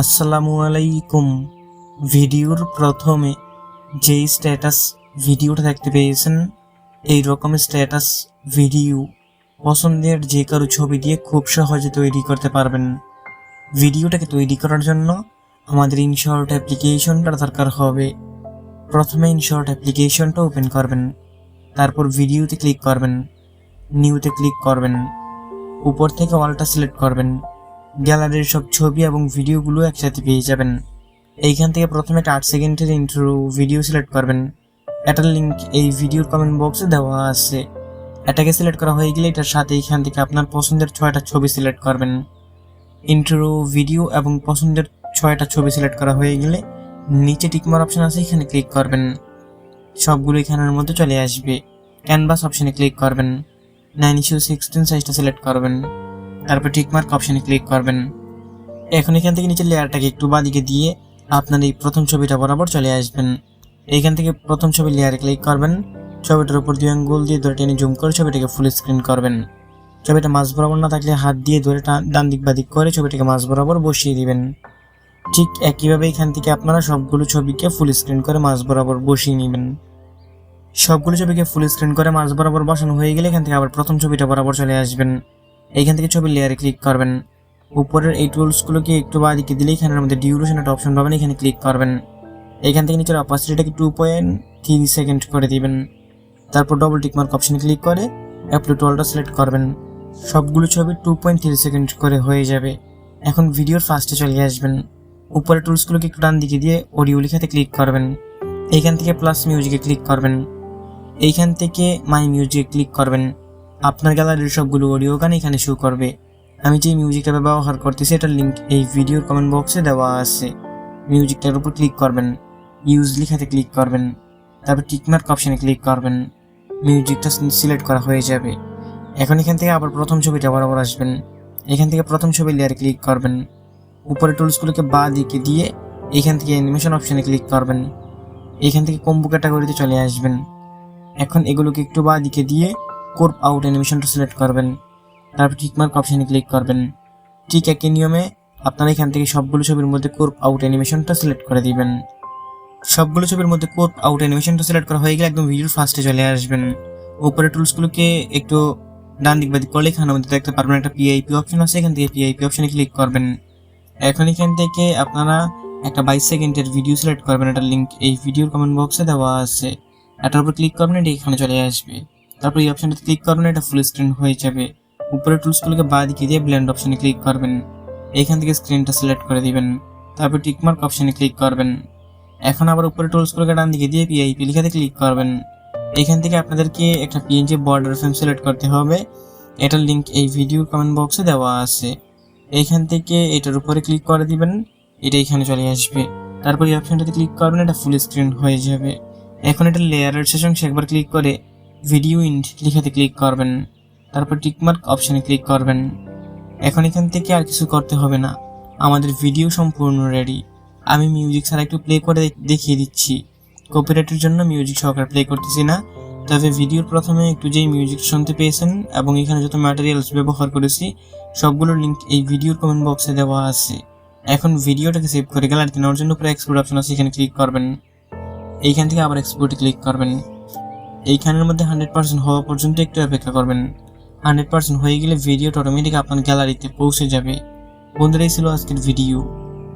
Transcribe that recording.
আসসালামু আলাইকুম। ভিডিওর প্রথমে যেই স্ট্যাটাস ভিডিওটা দেখতে পেয়েছেন এই রকম স্ট্যাটাস ভিডিও পছন্দের যে কারও ছবি দিয়ে খুব সহজে তৈরি করতে পারবেন। ভিডিওটাকে তৈরি করার জন্য আমাদের ইনশর্ট অ্যাপ্লিকেশনটা দরকার হবে। প্রথমে ইনশর্ট অ্যাপ্লিকেশনটা ওপেন করবেন। তারপর ভিডিওতে ক্লিক করবেন। নিউতে ক্লিক করবেন। উপর থেকে অলটা সিলেক্ট করবেন। গ্যালারির সব ছবি এবং ভিডিওগুলো একসাথে পেয়ে যাবেন। এইখান থেকে প্রথমে আট সেকেন্ডের ইন্ট্রো ভিডিও সিলেক্ট করবেন। এটার লিঙ্ক এই ভিডিওর কমেন্ট বক্সে দেওয়া আছে। এটাকে সিলেক্ট করা হয়ে গেলে এটার সাথে এইখান থেকে আপনার পছন্দের ছয়টা ছবি সিলেক্ট করবেন। ইন্ট্রো, ভিডিও এবং পছন্দের ছয়টা ছবি সিলেক্ট করা হয়ে গেলে নিচে টিকমার অপশন আছে, এখানে ক্লিক করবেন। সবগুলো এখানের মধ্যে চলে আসবে। ক্যানভাস অপশনে ক্লিক করবেন। নাইন ইস্যু সিক্সটিন সাইজটা সিলেক্ট করবেন। তারপর টিকমার্ক অপশনে ক্লিক করবেন। এখন এখান থেকে নিচে লেয়ারটাকে একটু বাদিকে দিয়ে আপনার এই প্রথম ছবিটা বরাবর চলে আসবেন। এখান থেকে প্রথম ছবি লেয়ারে ক্লিক করবেন। ছবিটার উপর দুই আঙ্গুল দিয়ে ধরে টেনে জুম করে ছবিটাকে ফুল স্ক্রিন করবেন। ছবিটা মাঝ বরাবর না থাকলে হাত দিয়ে ধরে ডান দিক বাদিক করে ছবিটাকে মাঝ বরাবর বসিয়ে দিবেন। ঠিক একইভাবে এখান থেকে আপনারা সবগুলো ছবিকে ফুল স্ক্রিন করে মাঝ বরাবর বসিয়ে নেবেন। সবগুলো ছবিকে ফুল স্ক্রিন করে মাঝ বরাবর বসানো হয়ে গেলে এখান থেকে আবার প্রথম ছবিটা বরাবর চলে আসবেন। এইখান থেকে ছবির লেয়ারে ক্লিক করবেন। উপরের এই টুলসগুলোকে একটু বাদিকে দিলে এখানের মধ্যে ডিউরেশন একটা অপশন পাবেন, এখানে ক্লিক করবেন। এখান থেকে নিচের অপাসিটিটাকে টু পয়েন্ট থ্রি সেকেন্ড করে দিবেন। তারপর double tick mark option click করে অ্যাপলো টুলটা সিলেক্ট করবেন। সবগুলো ছবি টু পয়েন্ট থ্রি সেকেন্ড করে হয়ে যাবে। এখন ভিডিওর ফার্স্টে চলে আসবেন। উপরের টুলসগুলোকে একটু ডান দিকে দিয়ে অডিও লিখাতে ক্লিক করবেন। এইখান থেকে প্লাস মিউজিকে ক্লিক করবেন। এইখান থেকে মাই মিউজিকে ক্লিক করবেন। আপনার গ্যালারির সবগুলো অডিও গান এখানে শো করবে। আমি যে মিউজিকটা ব্যবহার করতেছি, এটার লিঙ্ক এই ভিডিওর কমেন্ট বক্সে দেওয়া আছে। মিউজিকটার উপর ক্লিক করবেন। ইউজ লিখাতে ক্লিক করবেন। তারপর টিকমার্ক অপশানে ক্লিক করবেন। মিউজিকটা সিলেক্ট করা হয়ে যাবে। এখন এখান থেকে আবার প্রথম ছবিটা বরাবর আসবেন। এখান থেকে প্রথম ছবি লেয়ারে ক্লিক করবেন। উপরে টুলসগুলোকে বা দিকে দিয়ে এখান থেকে অ্যানিমেশন অপশানে ক্লিক করবেন। এখান থেকে কম্বো ক্যাটাগরিতে চলে আসবেন। এখন এগুলোকে একটু বা দিকে দিয়ে কোর্প আউট অ্যানিমেশনটা সিলেক্ট করবেন। তারপর টিকমার্ক অপশানে ক্লিক করবেন। ঠিক একই নিয়মে আপনারা এখান থেকে সবগুলো ছবির মধ্যে কোর্প আউট অ্যানিমেশনটা সিলেক্ট করে দিবেন। সবগুলো ছবির মধ্যে কোট আউট অ্যানিমেশনটা সিলেক্ট করা হয়ে গেলে একদম ভিডিওর ফার্স্টে চলে আসবেন। উপরে টুলসগুলোকে একটু ডান দিক বাদিক করলে এখানের মধ্যে দেখতে পারবেন একটা পিআইপি অপশন আছে, এখান থেকে পিআইপি অপশনে ক্লিক করবেন। এখন এখান থেকে আপনারা একটা বাইশ সেকেন্ডের ভিডিও সিলেক্ট করবেন, একটা লিঙ্ক এই ভিডিওর কমেন্ট বক্সে দেওয়া আছে। এটার উপর ক্লিক করবেন, এটা এখানে চলে আসবে। তারপর এই অপশনটাতে ক্লিক করবেন, এটা ফুল স্ক্রিন হয়ে যাবে। উপরে টুলসগুলোকে বাঁ দিকে দিয়ে ব্ল্যান্ড অপশনে ক্লিক করবেন। এখান থেকে স্ক্রিনটা সিলেক্ট করে দিবেন। তারপর টিকমার্ক অপশনে ক্লিক করবেন। এখন আবার উপরে টুলসগুলোকে ডান দিকে দিয়ে পিআইপি লিখাতে ক্লিক করবেন। এখান থেকে আপনাদেরকে একটা পিএনজি বর্ডার ফ্রেম সিলেক্ট করতে হবে। এটার লিঙ্ক এই ভিডিওর কমেন্ট বক্সে দেওয়া আছে। এইখান থেকে এটার উপরে ক্লিক করে দিবেন, এটা এখানে চলে আসবে। তারপর এই অপশনটাতে ক্লিক করবেন, এটা ফুল স্ক্রিন হয়ে যাবে। এখন এটা লেয়ারের শেষ অংশে একবার ক্লিক করে ভিডিও ইন্ট লিখাতে ক্লিক করবেন। তারপর টিকমার্ক অপশনে ক্লিক করবেন। এখন এখান থেকে আর কিছু করতে হবে না। আমাদের ভিডিও সম্পূর্ণ রেডি আমি মিউজিক ছাড়া একটু প্লে করে দেখিয়ে দিচ্ছি। কপিরাইটের জন্য মিউজিক সহকারে প্লে করতেছি না। তবে ভিডিওর প্রথমে একটু যেই মিউজিক শুনতে পেয়েছেন এবং এখানে যত ম্যাটেরিয়ালস ব্যবহার করেছি, সবগুলোর লিঙ্ক এই ভিডিওর কমেন্ট বক্সে দেওয়া আছে। এখন ভিডিওটাকে সেভ করে গ্যালারিতে নেওয়ার জন্য উপরে এক্সপোর্ট অপশন আছে, এখানে ক্লিক করবেন। এইখান থেকে আবার এক্সপোর্টে ক্লিক করবেন। এইখানের মধ্যে হান্ড্রেড পার্সেন্ট হওয়া পর্যন্ত একটু অপেক্ষা করবেন। হান্ড্রেড পার্সেন্ট হয়ে গেলে ভিডিওটা অটোমেটিক আপনার গ্যালারিতে পৌঁছে যাবে। বন্ধুরা, এই ছিল আজকের ভিডিও